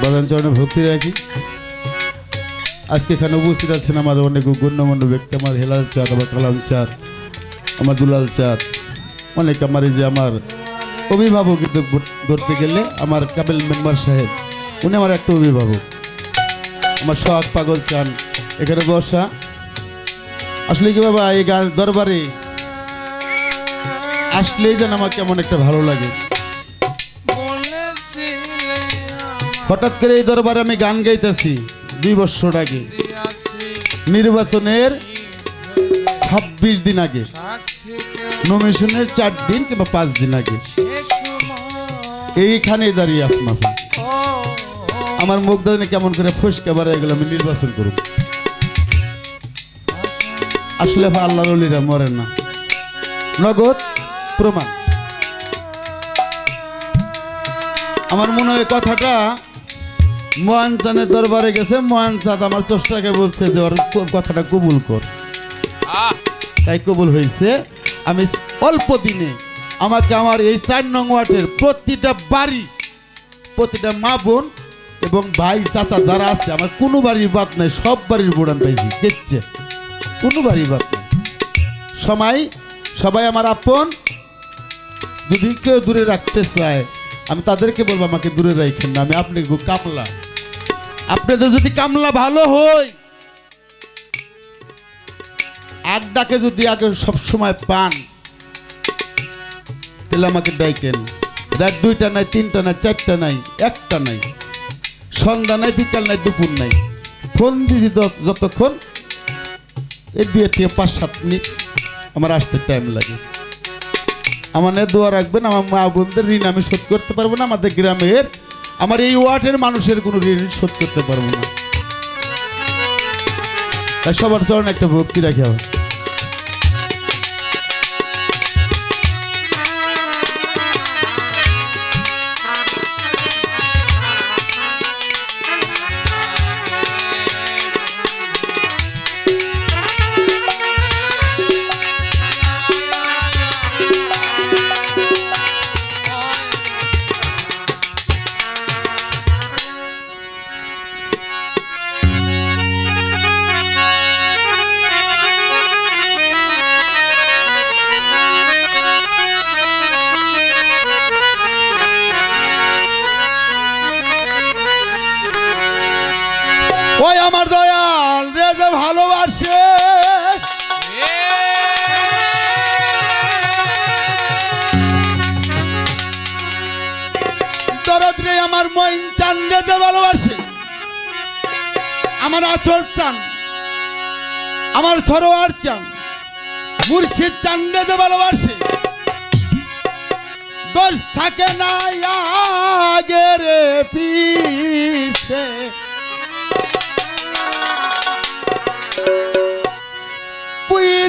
বাদান চরণে ভক্তি রাখি। আজকে এখানে উপস্থিত আছেন আমার অনেক গণ্যমান্য ব্যক্তি, আমার হেলাল চাঁদ, আমার কালাম চাঁদ, আমার দুলাল চাঁদ। অনেক আমার যে আমার অভিভাবক ধরতে গেলে আমার কাবেল মেম্বার সাহেব, উনি আমার একটা অভিভাবক। আমার শখ পাগল চান, এখানে বসা। আসলে কি বাবা, এই গান দরবারে আসলেই যেন আমার কেমন একটা ভালো লাগে। হঠাৎ করে এই দরবারে আমি গান গাইতেছি দুই বছর আগে। নির্বাচনের ছাব্বিশ দিন আগে নমিশনের চার দিন কিংবা পাঁচ দিন আগে। এইখানে দাঁড়িয়ে আসমাফা আমার মুখ দাঁড়িয়ে কেমন করে ফুসকে বাড়াই গেল আমি নির্বাচন করব আসলে ভাই, আল্লাহর অলিরা মরে না। নগদ প্রমাণ। আমার মনে হয় কথাটা মোহন চানের দরবারে গেছে মোহন চাঁদ আমার চষ্টাকে বলছে যে ওর কথাটা কবুল কর। তাই কবুল হয়েছে আমি অল্প দিনে আমাকে আমার এই চার নং ওয়ার্ডের প্রতিটা বাড়ি প্রতিটা মা বোন এবং ভাই চাচা যারা আছে আমার কোনো বাড়ির বাদ নাই সব বাড়ির বোড়ান পাইছি। দেখছে কোনো বাড়ির বাদ নাই। সময় সবাই আমার আপন। যদি কেউ দূরে রাখতে চায় আমি তাদেরকে বলব, আমাকে দূরে রাখেন না, আমি আপনি কামলা। আপনাদের যদি কামলা ভালো হয় আড্ডাকে যদি আগে সব সময় পান, তাহলে আমাকে ডাইকেন। রাত দুইটা নাই, তিনটা নাই, চারটা নাই, একটা নাই, সন্ধ্যা নাই, বিকাল নাই, দুপুর নাই। ফোন দিছি যতক্ষণ, এই দুই থেকে পাঁচ, সাত মিনিট, আমার আসতে টাইম লাগে। আমার দোয়া রাখবেন, আমার মা বোনদের ঋণ আমি শোধ করতে পারব না, আমাদের গ্রামের, আমার এই ওয়ার্ডের মানুষের কোনো ঋণ শোধ করতে পারব না। তাই সবার চরণ একটা ভক্তি রাখি আমার আমার দয়াল, রে যে ভালোবাসে। দরদ রে আমার মইন চান, রে যে ভালোবাসে। আমার আচর চান, আমার সরোয়ার চান, মুর্শিদ চান, রে যে ভালোবাসে। দোষ থাকে না আগে রে পিছে।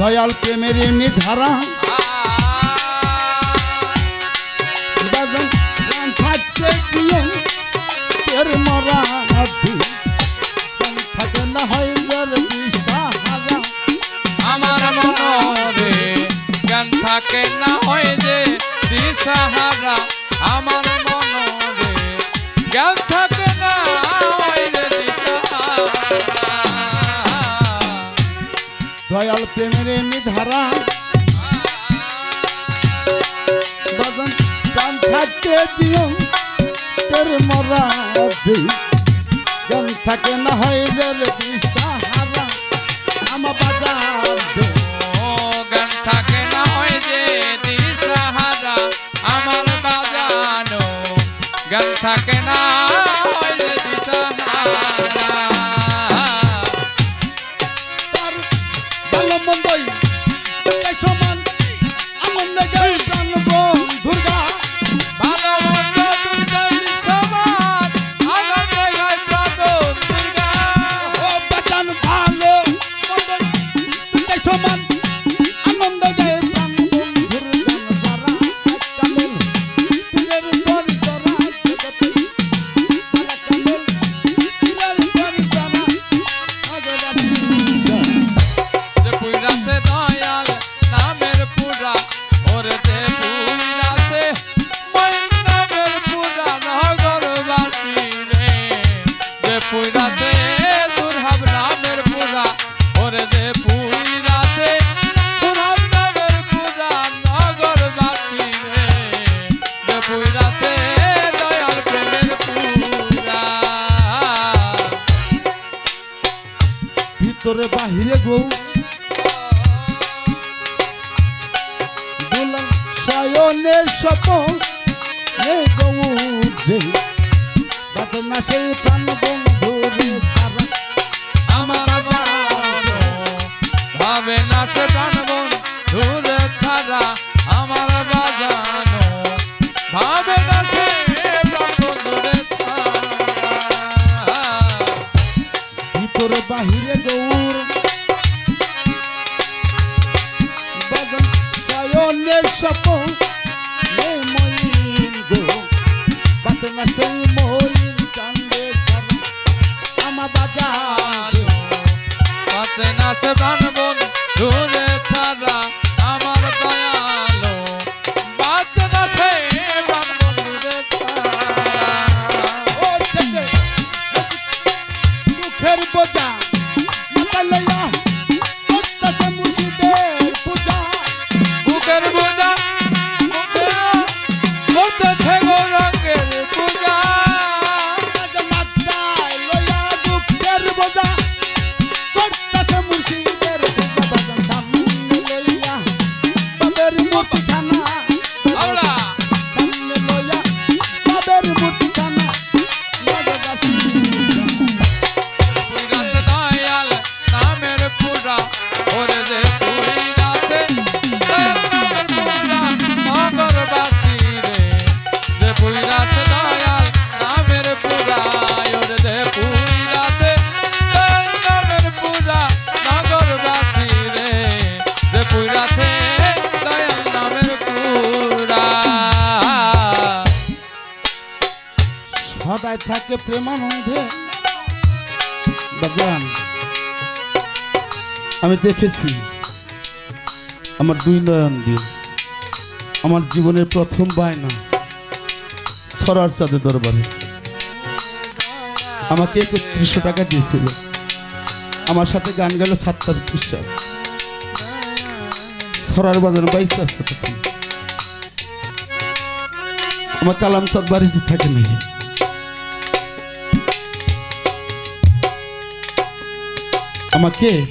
দয়াল প্রেমের এমনি ধারা। থাকতে মরা প্রেমের এমনি ধারা। বাজন গান থাকতে জিও তোর মরা গান থাকে না হয় যে শয়নের স্বপন গৌরে। না সেই প্রাণ বন্ধুরে সারা আমার ভাবে নাচে প্রাণবন দূরে ছাড়া আমার বাজানো ভাবে নাচে ভিতরে বাহিরে গৌর। বাজন শয়নের স্বপন নাচে নাচে প্রেমানন্দে। বাজান, আমি দেখেছি আমার দুই নয়ন দিয়ে। আমার জীবনের প্রথম বায়না সরার চাঁদের দরবারে। আমাকে একত্রিশশো টাকা দিয়েছিল। আমার সাথে গান গেল সাতটার বিশ্বাস সরার বাজার বাইশ তখন আমার কালাম চাঁদ বাড়িতে থাকে নাই আমাকে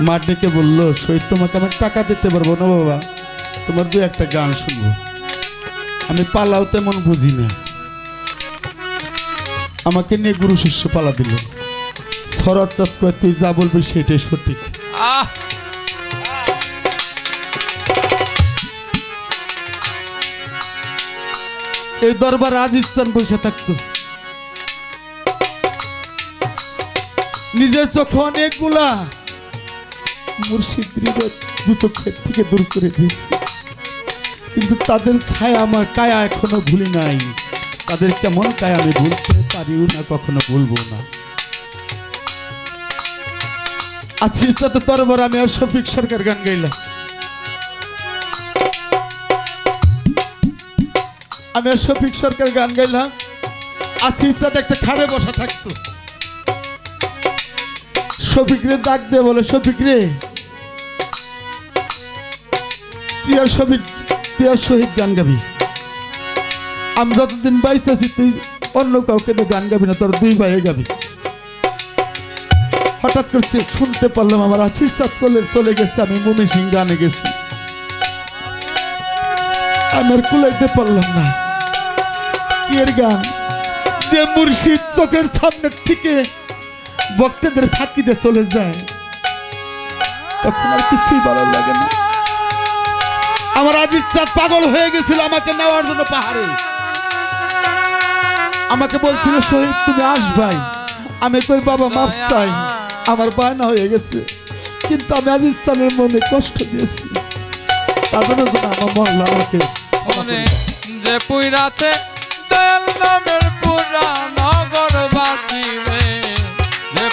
মা ডেকে বলল শহীদ তোমাকে আমি টাকা দিতে পারব না বাবা। তোমার দু একটা গান শুনব। আমি পালাও তেমন বুঝি না। আমাকে নিয়ে গুরু শিষ্য পালা দিল। শরৎ চাঁদ তুই যা বলবি সেটাই সঠিক। আহ! এই দরবার আজ ইস্তান বসে থাকতো। নিজের চোখে অনেকগুলা মুর্শিদ্রিকে দু চোখের থেকে দূর করে দিয়েছি। কিন্তু তাদের ছায়া আমার কায়া এখনও ভুলি নাই। তাদের কেমন আমি ভুলতে পারিও না, কখনো ভুলবো না। দরবার আমি আর শফিক সরকার গান গাইলাম। আমি আর শফিক সরকার গান গাইলাম। আজকের সাথে একটা খাড়ে বসা থাকতো। শফিক রে ডাক দে বলে, শফিক রে। তুই আর শফিক, তুই আর শহীদ গান গাবি। আমি যতদিন বাইস তুই অন্য কাউকে তো গান গাবি না, তোর দুই ভাইয়ে গাবি। হঠাৎ করছে শুনতে পারলাম, আমার আছির চাঁদ করলে চলে গেছে, আমি মনে সিং গানে গেছি। আমি আর কুলাইতে পারলাম না। এর গান যে মুর্শিদ চোখের সামনে থেকে ভক্তদের থাকিতে চলে যায়। তখন আর কিছুই ভালো লাগে না। আমার চাঁদ পাগল হয়ে গেছিল আমাকে নেওয়ার জন্য পাহাড়ে। আমাকে বলছিল, শহীদ, তুমি আসবাই। আমি কই, বাবা মাপ চাই। আমার বায়না হয়ে গেছে। কিন্তু আমি চাঁদের মনে কষ্ট দিয়েছি। তার জন্য আমার মহল্লা আমাকে। যে পুইরাছে, দয়াল নামের পুরা নগর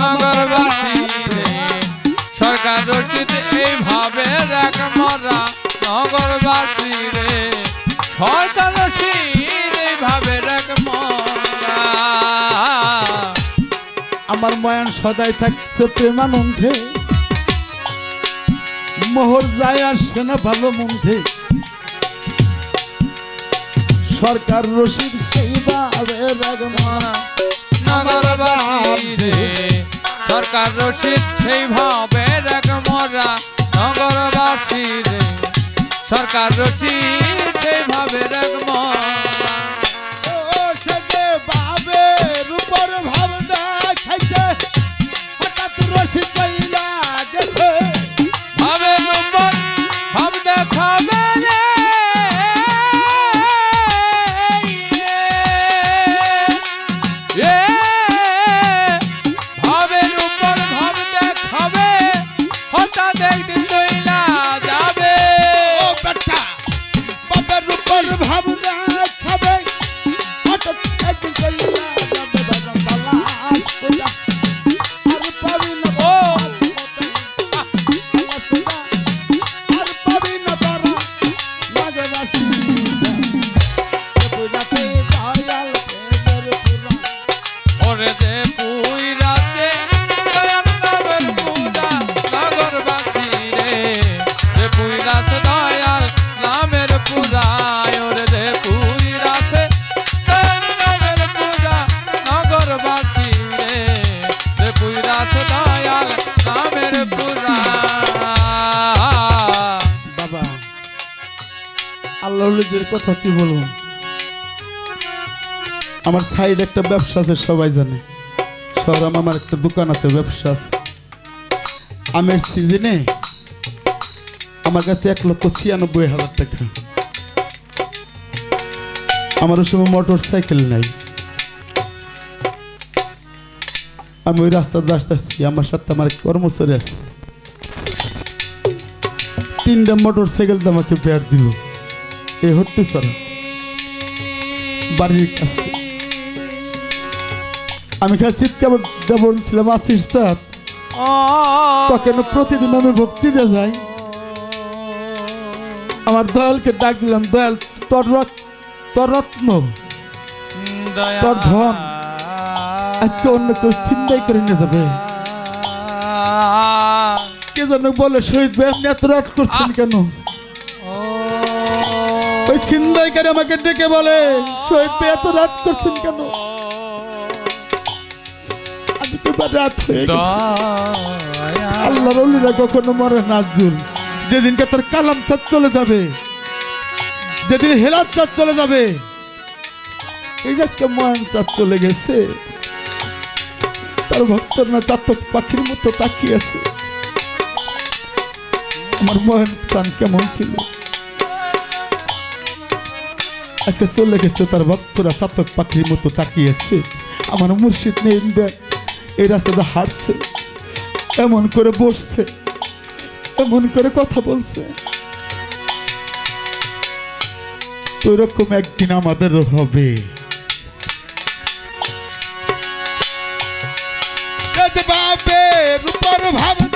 নগরবাসী রে। সরকার রচিত এইভাবে রাখ মরা নগরবাসী রে। সরকার রচিত এইভাবে রাখ মরা। আমার ময়ান সদাই থাকছে প্রেমানন্দে। মোহর যায় আর না ভালো মধ্যে সরকার রসিদ সেই বাবে রাজমরা নগরবাসী রে। সরকার রশিদ সেই ভাবে রাখ মরা নগরবাসী রে সরকার রচিত আল্লাহদের কথা কি বলব? আমার সাইড একটা ব্যবসা আছে, সবাই জানে। শহরাম আমার একটা দোকান আছে, ব্যবসা আছে। আমের সিজনে আমার কাছে এক লক্ষ ছিয়ানব্বই হাজার টাকা। আমার ওই সময় মোটর সাইকেল নাই। আমি ওই রাস্তা দিয়ে আসছি আমার সাথে আমার কর্মচারী আছে। তিনটা মোটর সাইকেল দিয়ে আমাকে পেয়ার দিল। এ হচ্ছে স্যার। বাড়ির কাছে। আমি খালি চিৎকার বলছিলাম আসিস স্যার? তখন প্রতিদিন আমি ভক্তি দিয়ে যাই? আমার দয়ালকে ডাক দিলাম, দয়াল, তোর তোর রত্ন, তোর ধন আজকে অন্য কেউ চিন্তাই করে নিয়ে যাবে। কে যেন বলে, শহীদ ভাই এত রাত করছেন কেন? ওই ছিনদাইকারী আমাকে ডেকে বলে শহীদ ভাই এত রাত করছেন কেন? আমি তো এবার রাত হয়ে গেছে। আল্লাহ রলিরা কখনো মরে না আজুল যেদিনকে তোর কালাম চাঁদ চলে যাবে যেদিন হেলাত চাঁদ চলে যাবে এই আজকে ময়ন চাঁদ চলে গেছে। তার ভক্তর না চাতক পাখির মতো তাকিয়ে আছে। আমার ময়ন চান কেমন ছিল। আজকে চলে গেছে তার ভক্তরা চাতক পাখির মতো তাকিয়েছে। আমার মুর্শিদ নেই এই রাস্তাটা হাঁটছে, এমন করে বসছে, এমন করে কথা বলছে। তো রকম একদিন আমাদেরও হবে। রূপর ভাবনা